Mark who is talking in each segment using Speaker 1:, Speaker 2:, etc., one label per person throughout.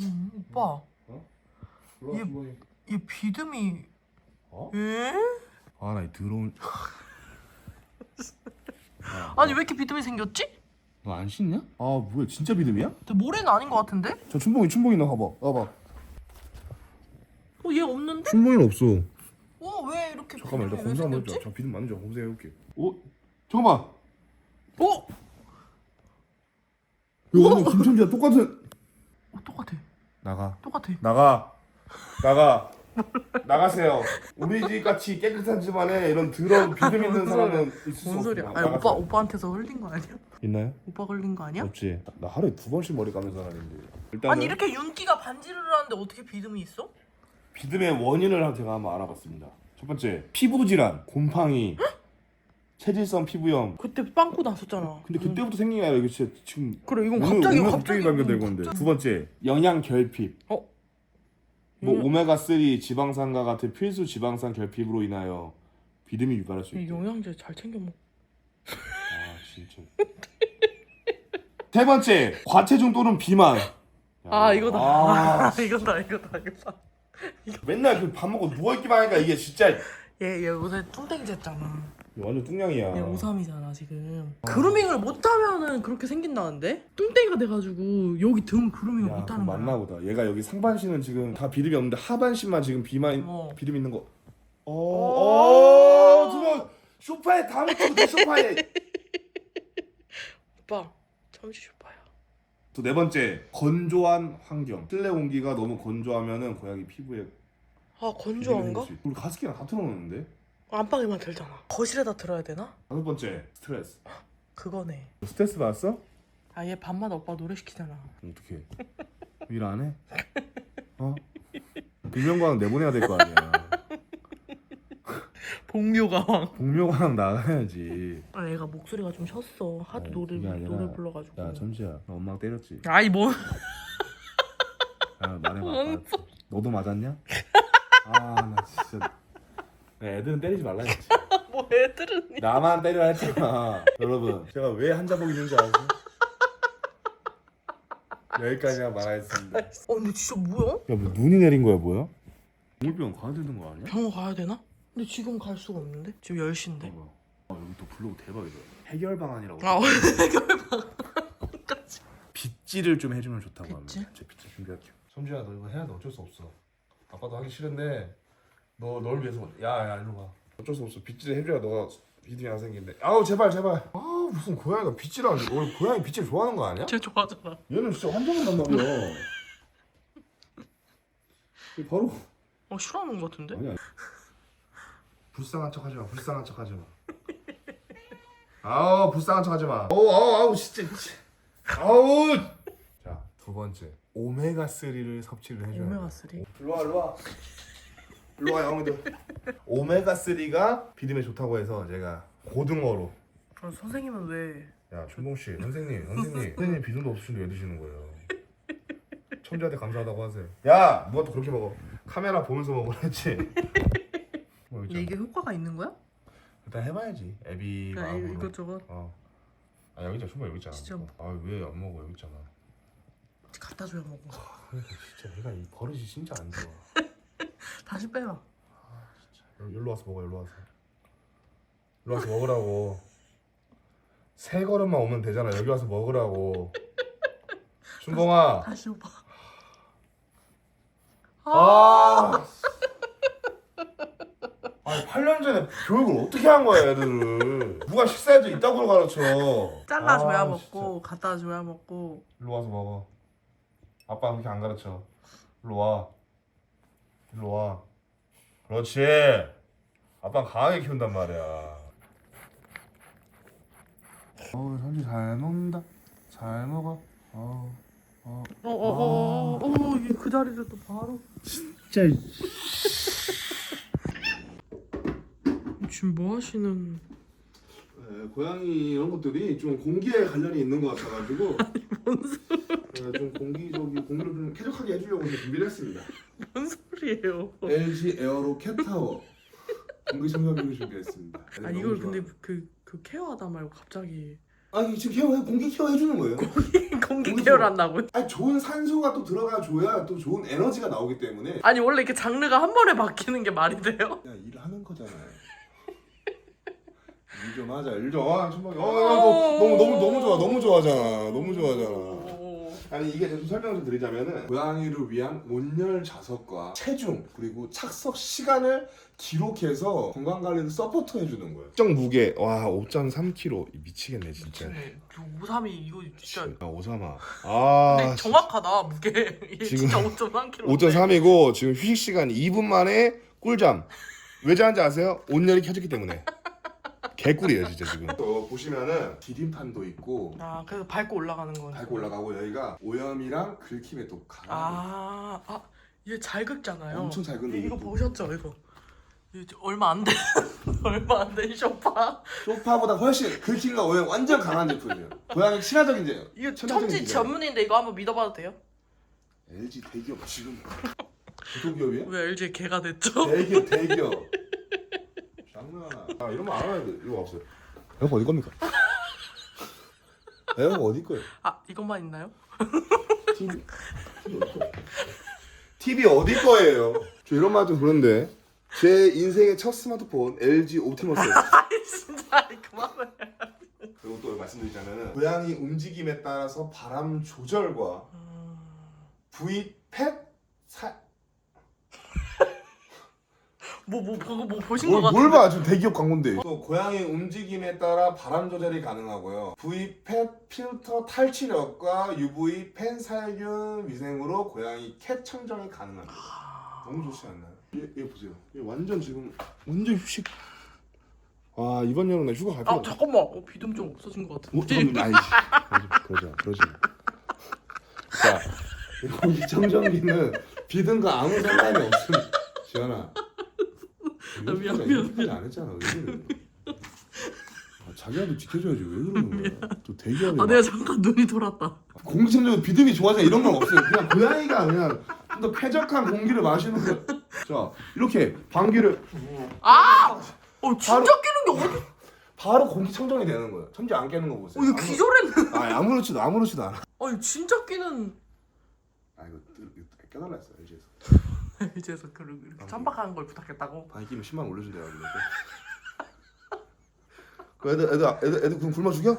Speaker 1: 음, 오빠
Speaker 2: 와,
Speaker 1: 얘-
Speaker 2: 주머니.
Speaker 1: 이 비듬이
Speaker 2: 어?
Speaker 1: 에?
Speaker 2: 아, 나이 더러운.
Speaker 1: 아니 왜 이렇게 비듬이 생겼지?
Speaker 2: 너안 씻냐? 아, 뭐야, 진짜 비듬이야?
Speaker 1: 근데 모래는 아닌 것 같은데?
Speaker 2: 저 춘봉이, 춘봉이 너 봐봐. 봐봐.
Speaker 1: 어 얘 없는데?
Speaker 2: 춘봉이는 없어.
Speaker 1: 어 왜 이렇게
Speaker 2: 잠깐만, 일단
Speaker 1: 비듬이 왜
Speaker 2: 검사 한번
Speaker 1: 생겼지?
Speaker 2: 해보자. 저 비듬 맞는지 검사 해볼게. 오, 잠깐만.
Speaker 1: 어?
Speaker 2: 이거 완전 김천지야 똑같은.
Speaker 1: 어 똑같아
Speaker 2: 나가.
Speaker 1: 똑같아
Speaker 2: 나가. 나가. 나가세요. 우리 집 같이 깨끗한 집안에 이런 더러운 비듬 있는 사람은 있을 수
Speaker 1: 뭔. 소리야 아니 오빠 오빠한테서 흘린 거 아니야?
Speaker 2: 있나요?
Speaker 1: 오빠 흘린 거 아니야?
Speaker 2: 없지. 나 하루에 두 번씩 머리 감는 사람인데. 일단은
Speaker 1: 아니 이렇게 윤기가 반지를 하는데 어떻게 비듬이 있어?
Speaker 2: 비듬의 원인을 제가 한번 알아봤습니다. 첫 번째 피부 질환, 곰팡이, 체질성 피부염.
Speaker 1: 그때 빵꾸 났었잖아
Speaker 2: 근데 그때부터 생긴 게 아니라 이거 진짜 지금
Speaker 1: 그래 이건
Speaker 2: 오늘-
Speaker 1: 갑자기
Speaker 2: 오늘
Speaker 1: 갑자기
Speaker 2: 발견된 건데. 두 번째 영양 결핍.
Speaker 1: 어?
Speaker 2: 뭐
Speaker 1: 영양-
Speaker 2: 오메가 3 지방산과 같은 필수 지방산 결핍으로 인하여 비듬이 유발할 수
Speaker 1: 이
Speaker 2: 있다.
Speaker 1: 영양제 잘 챙겨 먹
Speaker 2: 아 진짜. 세 번째 과체중 또는 비만. 야,
Speaker 1: 아 이거다
Speaker 2: 아,
Speaker 1: 아, 이거다 이거다 이거다
Speaker 2: 맨날 그 밥 먹고 누워 있기만 하니까 이게 진짜
Speaker 1: 얘 얘 요새 뚱땡이 됐잖아
Speaker 2: 완전 뚱냥이야.
Speaker 1: 얘 오삼이잖아 지금 그루밍을 못하면은 그렇게 생긴다는데 뚱땡이가 돼가지고 여기 등 그루밍을
Speaker 2: 야,
Speaker 1: 못하는 거야
Speaker 2: 맞나 보다. 얘가 여기 상반신은 지금 다 비듬이 없는데 하반신만 지금 비만
Speaker 1: 어.
Speaker 2: 비듬 있는 거. 어,
Speaker 1: 어.
Speaker 2: 어, 들어. 소파에 다 묻히고 내 소파에.
Speaker 1: 오빠 잠시 쇼파야
Speaker 2: 또 네 번째 건조한 환경. 실내 공기가 너무 건조하면은 고양이 피부에
Speaker 1: 아
Speaker 2: 비듬이
Speaker 1: 건조한가?
Speaker 2: 생길 수 있- 우리 가습기랑 다 틀어놓는데.
Speaker 1: 안방에만 들잖아 거실에다 들어야 되나?
Speaker 2: 다섯 번째 스트레스.
Speaker 1: 그거네
Speaker 2: 스트레스 받았어?
Speaker 1: 아얘 밤마다 오빠 노래 시키잖아
Speaker 2: 어떻게? 일 안 해? 어? 김영광 내보내야 될 거 아니야.
Speaker 1: 복묘가왕
Speaker 2: 복묘광 나가야지.
Speaker 1: 아 얘가 목소리가 좀 쉬었어 하도
Speaker 2: 아니,
Speaker 1: 노래
Speaker 2: 그게 아니라-
Speaker 1: 노래 불러가지고
Speaker 2: 야 천지야, 너 엄마가 때렸지?
Speaker 1: 아이
Speaker 2: 뭐야 말해봐.
Speaker 1: 뭔.
Speaker 2: 너도 맞았냐? 아 나 진짜. 야, 애들은 때리지 말라 했지.
Speaker 1: 뭐 애들은
Speaker 2: 나만 때리라 했잖아. 여러분, 제가 왜 한자복 있는지 아세요? 여기까지만 말하겠습니다. 야,
Speaker 1: 어 근데 진짜 뭐야?
Speaker 2: 뭐 눈이 내린 거야 뭐야? 동물병원 가야 되는 거 아니야?
Speaker 1: 병원 가야 되나? 근데 지금 갈 수가 없는데 지금 10시인데
Speaker 2: 봐봐. 아 여기 또 블로그 대박이다. 해결 방안이라고.
Speaker 1: 아
Speaker 2: 빗질을 좀 해주면 좋다고
Speaker 1: 빗질?
Speaker 2: 합니다. 제 빗질 준비할게요. 성주야 너 이거 해야 돼 어쩔 수 없어. 아빠도 하기 싫은데 너 널 위해서 야야 일로 와. 어쩔 수 없어 빗질 해줘야 너가 비듬이 안 생긴대. 아우 제발 제발. 아 무슨 고양이가 빗질 하는 원래 고양이 빗질 좋아하는 거 아니야?
Speaker 1: 쟤 좋아하잖아
Speaker 2: 얘는 진짜 환장을. 이거 바로
Speaker 1: 어 싫어하는 거 같은데?
Speaker 2: 아니야. 불쌍한 척 하지 마. 불쌍한 척 하지 마. 아우 불쌍한 척 하지 마. 아우 아우 아우 진짜. 아우. 자두 번째 오메가 3를 섭취를 해줘야 돼.
Speaker 1: 오메가 3
Speaker 2: 일로 와 일로 와. 일로 와 영희들. 오메가 3가 비듬에 좋다고 해서 제가 고등어로.
Speaker 1: 아, 선생님은
Speaker 2: 왜야 춘봉 씨 선생님 선생님 선생님 비듬도 없으신데 왜 드시는 거예요? 천재한테 감사하다고 하세요. 야 누가 또 그렇게 먹어? 카메라 보면서 먹으랬지. 뭐 있잖아.
Speaker 1: 이게 효과가 있는 거야?
Speaker 2: 일단 해봐야지. 애비
Speaker 1: 야,
Speaker 2: 마음으로.
Speaker 1: 이- 이것저것
Speaker 2: 어. 아 여기 있잖아. 춘봉 여기 있잖아.
Speaker 1: 진짜.
Speaker 2: 아왜 안 먹어 여기 있잖아.
Speaker 1: 갖다 줘야 먹어
Speaker 2: 그러니까 진짜 얘가 이 버릇이 진짜 안 좋아.
Speaker 1: 다시 빼라
Speaker 2: 여기 일로 와서 먹어 일로 와서. 일로 와서 먹으라고. 세 걸음만 오면 되잖아. 여기 와서 먹으라고. 춘봉아.
Speaker 1: 다시 오빠
Speaker 2: 아. 아니 8년 전에 교육을 어떻게 한 거야 애들을 누가 식사해도 이따구로 가르쳐
Speaker 1: 잘라줘야
Speaker 2: 아,
Speaker 1: 먹고 갖다 줘야 먹고.
Speaker 2: 일로 와서 먹어 아빠 그렇게 안 가르쳐 일로 와 일로 와 그렇지. 아빠 강하게 키운단 말이야. 어우 현지 잘 먹는다. 잘 먹어. 어우 어
Speaker 1: 어어어 어. 어, 어, 이게 그 자리를 또 바로.
Speaker 2: 진짜
Speaker 1: 지금 뭐 하시는
Speaker 2: 네, 고양이 이런 것들이 좀 공기에 관련이 있는 것 같아가지고 네, 좀 공기적인 공기를 좀 쾌적하게 해주려고 좀 준비를 했습니다.
Speaker 1: 뭔 소리예요
Speaker 2: LG 에어로 캣타워 공기 청소기를 준비했습니다.
Speaker 1: 아 이걸 근데 그, 그 케어하다 말고 갑자기
Speaker 2: 아니 지금 케어 공기 케어 해주는 거예요.
Speaker 1: 공기
Speaker 2: 거기서-
Speaker 1: 케어를 한다고?
Speaker 2: 아니 좋은 산소가 또 들어가 줘야 또 좋은 에너지가 나오기 때문에
Speaker 1: 아니 원래 이렇게 장르가 한 번에 바뀌는 게 말이 돼요?
Speaker 2: 그냥 일하는 거잖아요. 일 좀 하자 일 좀. 아 정말 어, 야, 너, 너무 너무 너무 좋아 너무 좋아하잖아 너무 좋아하잖아.
Speaker 1: 오.
Speaker 2: 아니 이게 좀 설명 좀 드리자면은 고양이를 위한 온열 자석과 체중 그리고 착석 시간을 기록해서 건강 관리를 서포트 해주는 거예요. 특정 무게 와 5.3kg 미치겠네 진짜.
Speaker 1: 미치네. 저 오삼이 이거 진짜
Speaker 2: 아 오사마. 아
Speaker 1: 근데 정확하다 무게 이게
Speaker 2: 지금
Speaker 1: 진짜 5.3kg
Speaker 2: 5.3이고 지금 휴식 시간 2분 만에 꿀잠. 왜 자는지 아세요? 온열이 켜졌기 때문에. 개꿀이에요 진짜 지금. 또 보시면은 디딤판도 있고
Speaker 1: 아 그래서 밟고 올라가는 거네
Speaker 2: 밟고 올라가고 여기가 오염이랑 긁힘에 또 강하고
Speaker 1: 아, 아, 얘 잘 긁잖아요.
Speaker 2: 엄청 잘 긁는
Speaker 1: 이거
Speaker 2: 이거.
Speaker 1: 보셨죠, 이거? 이거 얼마 안 된, 얼마 안 된 쇼파.
Speaker 2: 소파보다 훨씬 긁힘과 오염 완전 강한 제품이에요. 고양이 친화적인 제품.
Speaker 1: 이거 천지
Speaker 2: 디자인.
Speaker 1: 전문인데 이거 한번 믿어봐도 돼요?
Speaker 2: LG 대기업 지금 대기업이야?
Speaker 1: 왜 LG 개가 됐죠?
Speaker 2: 대기업 대기업. 장난하나? 아 이러면 알아야 돼. 이거 없어요. 에어컨 어디 겁니까? 에어컨 어디 거예요?
Speaker 1: 아, 이것만 있나요?
Speaker 2: TV. TV 어디 거예요? 저 이런 말 좀 그런데 제 인생의 첫 스마트폰 LG 옵티머스였어요.
Speaker 1: 아이, 진짜, 그만해.
Speaker 2: 그리고 또 말씀드리자면은 고양이 움직임에 따라서 바람 조절과
Speaker 1: 음,
Speaker 2: V 펫 사...
Speaker 1: 뭐, 뭐, 뭐, 뭐 보신
Speaker 2: 뭘,
Speaker 1: 것 같은데?
Speaker 2: 뭘 봐? 지금 대기업 광고인데. 또 고양이 움직임에 따라 바람 조절이 가능하고요. V 펫 필터 탈취력과 UV 펜 살균 위생으로 고양이 캣 청정이 가능합니다. 너무 좋지 않나요? 얘, 얘 보세요. 얘 완전 지금 완전 휴식. 아 이번 여름 나 휴가 갈
Speaker 1: 아,
Speaker 2: 거야.
Speaker 1: 잠깐만. 어, 비듬 좀 없어진 것
Speaker 2: 어,
Speaker 1: 같은데.
Speaker 2: 잠깐만, 아이씨. 그러지 마, 그러지 마. 자, 이 청정기는 비든가 아무 상관이 없음. 지연아.
Speaker 1: 아, 미안, 미안,
Speaker 2: 이렇게까지 안 했잖아. 왜 그래? 아, 자기한테 지켜줘야지 왜 그러는 거야? 또 대기업이
Speaker 1: 아, 내가 잠깐 눈이 돌았다.
Speaker 2: 공기청정기 비듬이 좋아져 이런 건 없어요. 그냥 고양이가 그냥 좀 더 쾌적한 공기를 마시는 거. 자, 이렇게 방귀를
Speaker 1: 아! 어, 진짜 끼는 게 어디?
Speaker 2: 바로 공기청정이 되는 거예요. 천지 안 깨는 거 보세요.
Speaker 1: 어, 이거
Speaker 2: 아무-
Speaker 1: 기절했네.
Speaker 2: 아, 아무렇지도 아무렇지도 않아.
Speaker 1: 아니, 진짜 끼는.
Speaker 2: 아 이거 껴달라 했어 LG에서.
Speaker 1: 이제서 그 천박한 걸 부탁했다고?
Speaker 2: 끼면 10만 원 올려준대요. 그 애들 애들 애들 애들 그럼 굶어 죽여?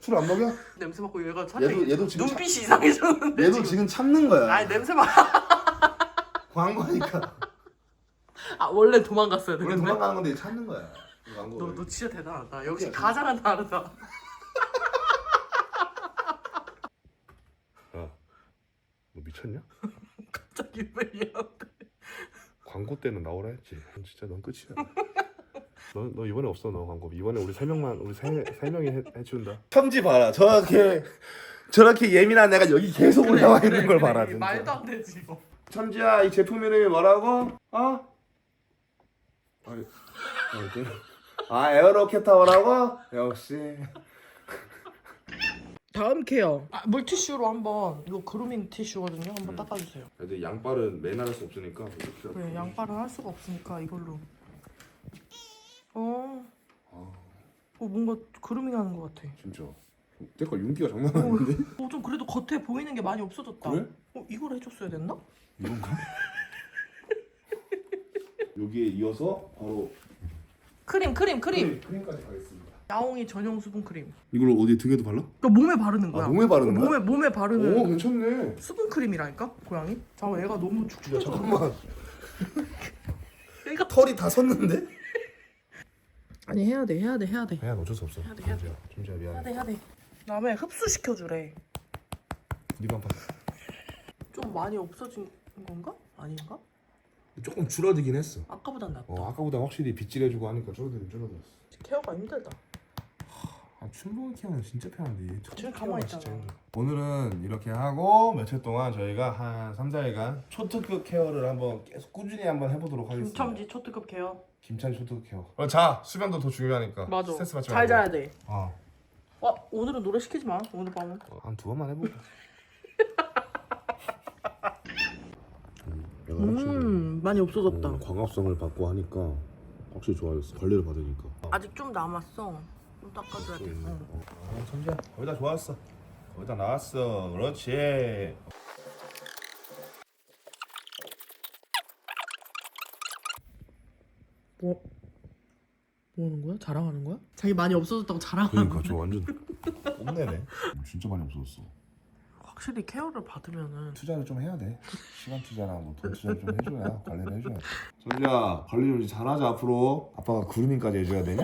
Speaker 2: 술 안 먹여?
Speaker 1: 냄새 맡고 얘가
Speaker 2: 얘도-
Speaker 1: 살짝
Speaker 2: 얘도 지금
Speaker 1: 눈빛이 이상해졌는데
Speaker 2: 얘도 지금 참는 거야.
Speaker 1: 아니 냄새 맡
Speaker 2: 광고니까.
Speaker 1: 아 원래 도망갔어야
Speaker 2: 원래
Speaker 1: 되는데
Speaker 2: 도망가는 건데 참는 거야. 이 광고.
Speaker 1: 너, 너 진짜 대단하다 역시
Speaker 2: 그러니까.
Speaker 1: 가장은 다르다
Speaker 2: 너 미쳤냐?
Speaker 1: 갑자기 왜 얘한테
Speaker 2: 광고 때는 나오라 했지. 진짜 넌 끝이야. 너, 너 이번에 없어 너 광고. 이번에 우리 세 명만 우리 세, 세 명이 해, 해준다. 편지 봐라. 저렇게 저렇게 예민한 애가 여기 계속 올라와 있는 걸 봐라. 진짜.
Speaker 1: 말도 안 되지 이거
Speaker 2: 천지야 이 제품 이름이 뭐라고? 어? 아니, 아니, 그- 아 에어로켓 타워라고? 역시
Speaker 1: 다음 케어. 아, 물티슈로 한번 이거 그루밍 티슈거든요. 한번
Speaker 2: 음.
Speaker 1: 닦아주세요.
Speaker 2: 근데 양발은 매날 수 없으니까.
Speaker 1: 그래 양발은 할 수가 없으니까 이걸로. 어,
Speaker 2: 아.
Speaker 1: 어 뭔가 그루밍 하는 것 같아.
Speaker 2: 진짜. 때가 윤기가 장난 아닌데?
Speaker 1: 어 좀 그래도 겉에 보이는 게 많이 없어졌다.
Speaker 2: 그래?
Speaker 1: 어 이걸 해줬어야 됐나?
Speaker 2: 이건가? 여기에 이어서 바로
Speaker 1: 크림 크림. 크림
Speaker 2: 크림까지 가겠습니다
Speaker 1: 야옹이 전용 수분 크림
Speaker 2: 이걸 어디 등에도 발라?
Speaker 1: 그러니까 몸에 바르는 거야
Speaker 2: 아 몸에 바르는 거야?
Speaker 1: 몸에 몸에 바르는
Speaker 2: 오 괜찮네
Speaker 1: 수분 크림이라니까 고양이. 잠깐 얘가 너무
Speaker 2: 야
Speaker 1: 축축해서.
Speaker 2: 잠깐만
Speaker 1: 얘가
Speaker 2: 털이 다 섰는데?
Speaker 1: 아니 해야 돼 해야 돼 해야 돼
Speaker 2: 미안 어쩔 수 없어
Speaker 1: 해야 돼, 해야 돼. 해야
Speaker 2: 미안해
Speaker 1: 돼 해야 돼. 그다음에 흡수시켜 주래.
Speaker 2: 니만
Speaker 1: 봐좀 많이 없어진 건가? 아닌가?
Speaker 2: 조금 줄어들긴 했어
Speaker 1: 아까보단 낫다.
Speaker 2: 어 아까보다 확실히 빗질해주고 하니까 줄어들긴 줄어들었어
Speaker 1: 케어가 힘들다.
Speaker 2: 아 춘봉이 케어는 진짜 편한데
Speaker 1: 지금 가만히 있잖아.
Speaker 2: 오늘은 이렇게 하고 며칠 동안 저희가 한 3, 4일간 초특급 케어를 한번 계속 꾸준히 한번 해보도록 하겠습니다
Speaker 1: 김첨지 초특급 케어.
Speaker 2: 김찬 초특급 케어 어, 자 수면도 더 중요하니까
Speaker 1: 맞아.
Speaker 2: 스트레스 받지
Speaker 1: 잘
Speaker 2: 말고.
Speaker 1: 자야 돼.
Speaker 2: 어.
Speaker 1: 와 오늘은 노래 시키지 마. 오늘 밤은.
Speaker 2: 한두 번만 해보자
Speaker 1: 음 많이 없어졌다.
Speaker 2: 광합성을 받고 하니까 확실히 좋아졌어 관리를 받으니까
Speaker 1: 아직 좀 남았어. 닦아줘야 돼. 어.
Speaker 2: 어, 천지야 거의 다 좋았어 거의 다 나왔어 그렇지
Speaker 1: 뭐, 뭐 하는 거야? 자랑하는 거야? 자기 많이 없어졌다고 자랑하는
Speaker 2: 그러니까
Speaker 1: 거야?
Speaker 2: 저 완전 뽐내네 진짜 많이 없어졌어
Speaker 1: 확실히 케어를 받으면은
Speaker 2: 투자를 좀 해야 돼 시간 투자랑 뭐돈 투자를 좀 해줘야 관리를 해줘야 돼 천지야 관리 좀 잘하자 앞으로 아빠가 그루밍까지 해줘야 되냐?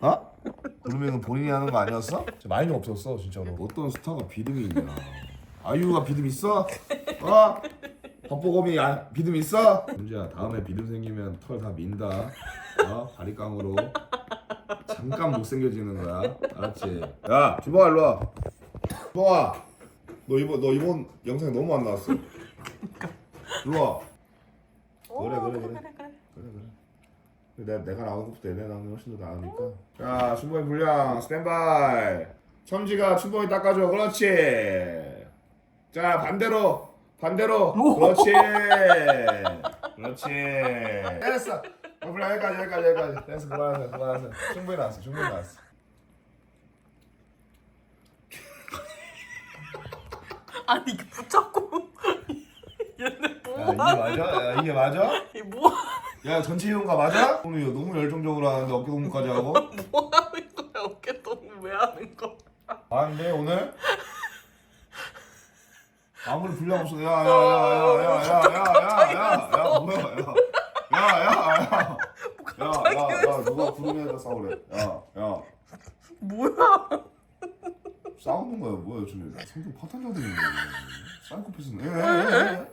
Speaker 2: 어? 그루밍은 본인이 하는 거 아니었어? 많이 없었어 진짜로 어떤 스타가 비듬이 있냐 아이유가 비듬 있어? 어? 박보검이 아, 비듬 있어? 문제야 다음에 비듬 생기면 털 다 민다 어? 바리깡으로 잠깐 못 생겨지는 거야 알았지? 야 주봉아 일로 와 주봉아 너 이번 너 이번 영상 너무 안 나왔어 일로 와 그래, 그래, 그래.
Speaker 1: 그래 그래.
Speaker 2: 내가, 내가 나오는 것보다 얘네 나오는 게 훨씬 더 나으니까. 자 춘봉이 분량 스탠바이. 첨지가 춘봉이 닦아줘. 그렇지. 자 반대로. 반대로. 그렇지. 그렇지. 됐어. 어, 분량 여기까지 여기까지 여기까지. 됐어 그만하세요 그만하세요. 충분히 나왔어 충분히 나왔어.
Speaker 1: 아니 이게 붙잡고. 얘네 야뭐
Speaker 2: 이게 맞아? 야? 이게 맞아?
Speaker 1: 이 뭐,
Speaker 2: 야 전체 이용가 맞아? 오늘 이거 너무 열정적으로 하는데 어깨 동무까지 하고
Speaker 1: 뭐 하는 거야? 어깨 동무 왜 하는 거?
Speaker 2: 아닌데 오늘? 아무리 분량 없어 야야야야야야야야야 뭐야 야야야야야야야 누가 구름에다 싸우래 야야
Speaker 1: 뭐야?
Speaker 2: 싸우는 거야 뭐야 저기 성격 파탄자들이 사이코패스네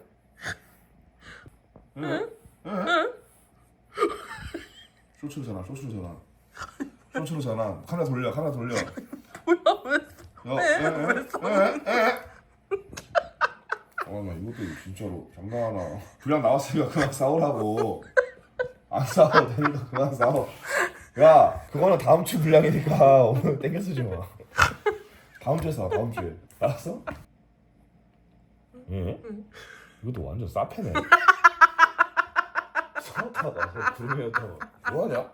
Speaker 2: 에에에에 쇼츠로 전화 쇼츠로 전화. 쇼츠로 전화. 카메라 돌려 카메라 돌려.
Speaker 1: 뭐야 왜?
Speaker 2: 야에에에에 어나 이것도 진짜로 장난하나 분량 나왔으니까 그만 싸우라고. 안 싸워도 되니까 그만 싸워. 야 그거는 다음 주 분량이니까 오늘 땡겨 쓰지 마. 다음 주에 싸워 다음 주에. 알았어? 응? 이것도 완전 싸패네 성타가 부르면 또 뭐하냐?